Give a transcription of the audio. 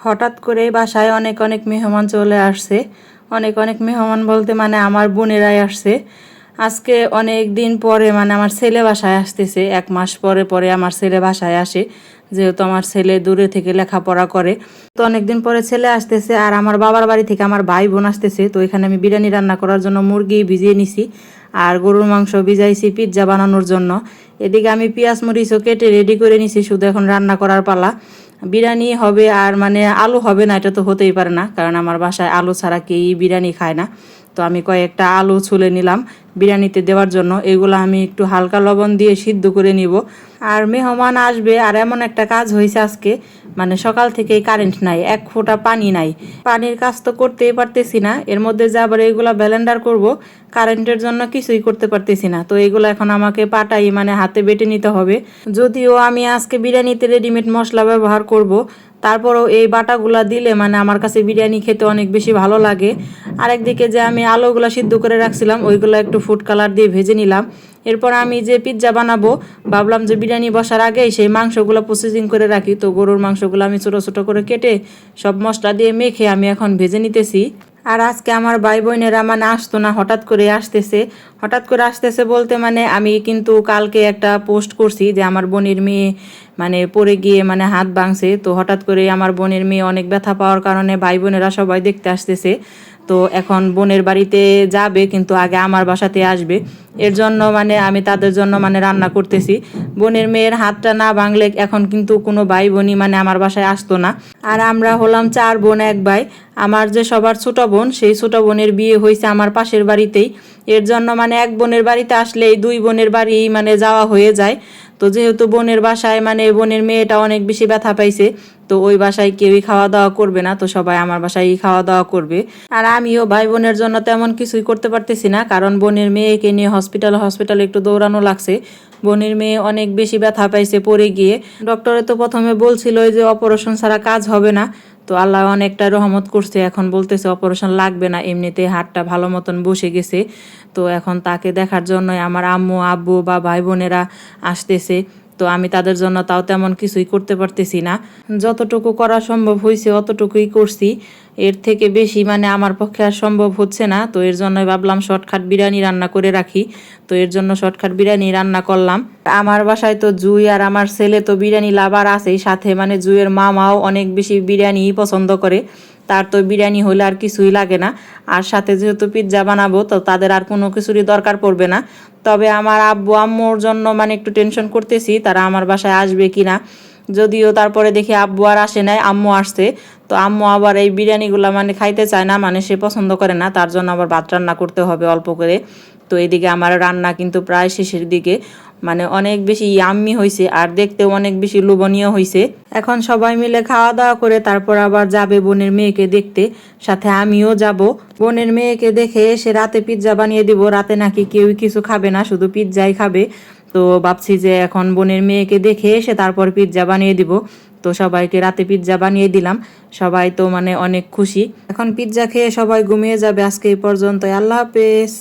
হঠাৎ করে বাসায় অনেক অনেক মেহমান চলে আসছে। অনেক অনেক মেহমান বলতে মানে আমার বোনেরাই আসছে। আজকে অনেক দিন পরে মানে আমার ছেলে বাসায় আসতেছে। এক মাস পরে পরে আমার ছেলে বাসায় আসে, যেহেতু আমার ছেলে দূরে থেকে লেখাপড়া করে। তো অনেক দিন পরে ছেলে আসতেছে আর আমার বাবার বাড়ি থেকে আমার ভাই বোন আসতেছে। তো এখানে আমি বিরিয়ানি রান্না করার জন্য মুরগি ভিজিয়ে নিছি আর গরুর মাংস ভিজাইছি পিৎজা বানানোর জন্য। এদিকে আমি পেঁয়াজ মরিচও কেটে রেডি করে নিছি। শুধু এখন রান্না করার পালা। বিরিয়ানি হবে আর মানে আলু হবে না, এটা তো হতেই পারে না। কারণ আমার বাসায় আলু ছাড়া কেউই বিরিয়ানি খায় না। তো আমি কয়েকটা আলু ছুলে নিলাম বিরিয়ানিতে দেওয়ার জন্য। এগুলো আমি একটু হালকা লবণ দিয়ে সিদ্ধ করে নিব। আর মেহমান আসবে, আর এমন একটা কাজ হয়েছে আজকে মানে সকাল থেকেই কারেন্ট নাই, এক ফোঁটা পানি নাই। পানির কাজ তো করতেই পারতেছি না, এর মধ্যে যে আবার এগুলা ব্যালেন্ডার করব কারেন্টের জন্য কিছুই করতে পারতেছি না। তো এগুলো এখন আমাকে পাটাই মানে হাতে বেটে নিতে হবে। যদিও আমি আজকে বিরিয়ানিতে রেডিমেড মশলা ব্যবহার করব তারপরেও এই বাটাগুলা দিলে মানে আমার কাছে বিরিয়ানি খেতে অনেক বেশি ভালো লাগে। আরেকদিকে যে আমি আলুগুলা সিদ্ধ করে রাখছিলাম, ওইগুলো একটু ফুড কালার দিয়ে ভেজে নিলাম। এরপর আমি যে পিৎজা বানাবো, ভাবলাম যে বিরিয়ানি বসার আগেই সেই মাংসগুলো প্রসেসিং করে রাখি। তো গরুর মাংসগুলো আমি ছোটো ছোটো করে কেটে সব মশলা দিয়ে মেখে আমি এখন ভেজে নিতেছি। আর আজকে আমার ভাই বোনেরা মানে আসতো না, হঠাৎ করে আসতেছে। হঠাৎ করে আসতেছে বলতে মানে আমি কিন্তু কালকে একটা পোস্ট করছি যে আমার বোনের মেয়ে মানে পড়ে গিয়ে মানে হাত ভাঙছে, তো হঠাৎ করে আমার বোনের মেয়ে অনেক ব্যথা পাওয়ার কারণে ভাই বোনেরা সবাই দেখতে আসতেছে। তো এখন বোনের বাড়িতে যাবে, কিন্তু আগে আমার বাসাতে আসবে। এর জন্য মানে আমি তাদের জন্য মানে রান্না করতেছি। বোনের মেয়ের হাতটা না ভাঙলে এখন কিন্তু কোনো ভাই বোনই মানে আমার বাসায় আসতো না। আর আমরা হলাম চার বোন, এক ভাই। আমার যে সবার ছোট বোন, সেই ছোট বোনের বিয়ে হয়েছে আমার পাশের বাড়িতেই। এর জন্য মানে এক বোনের বাড়িতে আসলেই দুই বোনের বাড়ি মানে যাওয়া হয়ে যায়। তো যেহেতু বোনের বাসায় মানে বোনের মেয়েটা অনেক বেশি ব্যথা পাইছে তো ওই বাসায় কেউই খাওয়া দাওয়া করবে না, তো সবাই আমার বাসায় খাওয়া দাওয়া করবে। আর আমিও ভাই বোনের জন্য তেমন কিছুই করতে পারতেছি না, কারণ বোনের মেয়েকে নিয়ে হসপিটাল হসপিটালে একটু দৌড়ানো লাগছে। বোনের মেয়ে অনেক বেশি ব্যথা পাইছে পড়ে গিয়ে। ডক্টরে তো প্রথমে বলছিল যে অপারেশন ছাড়া কাজ হবে না, তো আল্লাহ অনেকটা রহমত করছে, এখন বলতেছে অপারেশন লাগবে না এমনিতে হাতটা ভালো মতন বসে গেছে। তো এখন তাকে দেখার জন্যই আমার আম্মু, আব্বু বা ভাই বোনেরা আসতেছে। তো আমি তাদের জন্য তাও তেমন কিছুই করতে পারতেছি না। যতটুকু করা সম্ভব হয়েছে অতটুকুই করছি। এর থেকে বেশি মানে আমার পক্ষে আর সম্ভব হচ্ছে না। তো এর জন্যই ভাবলাম শর্টকাট বিরিয়ানি রান্না করে রাখি। তো এর জন্য শর্টকাট বিরিয়ানি রান্না করলাম। আমার বাসায় তো জুই আর আমার ছেলে তো বিরিয়ানি লাভার আছেই। সাথে মানে জুইয়ের মামাও অনেক বেশি বিরিয়ানি পছন্দ করে। তার তো বিরিয়ানি হলে আর কিছুই লাগে না। আর সাথে যেহেতু পিৎজা বানাবো, তো তাদের আর কোনো কিছুরই দরকার পড়বে না। তবে আমার আব্বু আম্মুর জন্য মানে একটু টেনশন করতেছি, তারা আমার বাসায় আসবে কি না যদিও তারপরে দেখি আব্বু আর আসে নাই, আম্মু আসছে। তো আম্মু আবার এই বিরিয়ানিগুলো মানে খাইতে চায় না মানে সে পছন্দ করে না, তার জন্য আবার ভাত রান্না করতে হবে অল্প করে। তো এদিকে আমার রান্না কিন্তু প্রায় শেষের দিকে মানে অনেক বেশি ইয়াম্মি হয়েছে আর দেখতেও অনেক বেশি লোভনীয় হয়েছে এখন সবাই মিলে খাওয়া দাওয়া করে তারপর আবার যাবে বোনের মেয়েকে দেখতে, সাথে আমিও যাব। বোনের মেয়েকে দেখে সে রাতে পিৎজা বানিয়ে দিব, রাতে নাকি কেউই কিছু খাবে না, শুধু পিৎজাই খাবে। তো ভাবছি যে এখন বোনের মেয়েকে দেখে এসে তারপর পিৎজা বানিয়ে দিব। তো সবাইকে রাতে পিৎজা বানিয়ে দিলাম। সবাই তো মানে অনেক খুশি। এখন পিৎজা খেয়ে সবাই ঘুমিয়ে যাবে। আজকে এই পর্যন্ত আল্লাহ হাফেজ।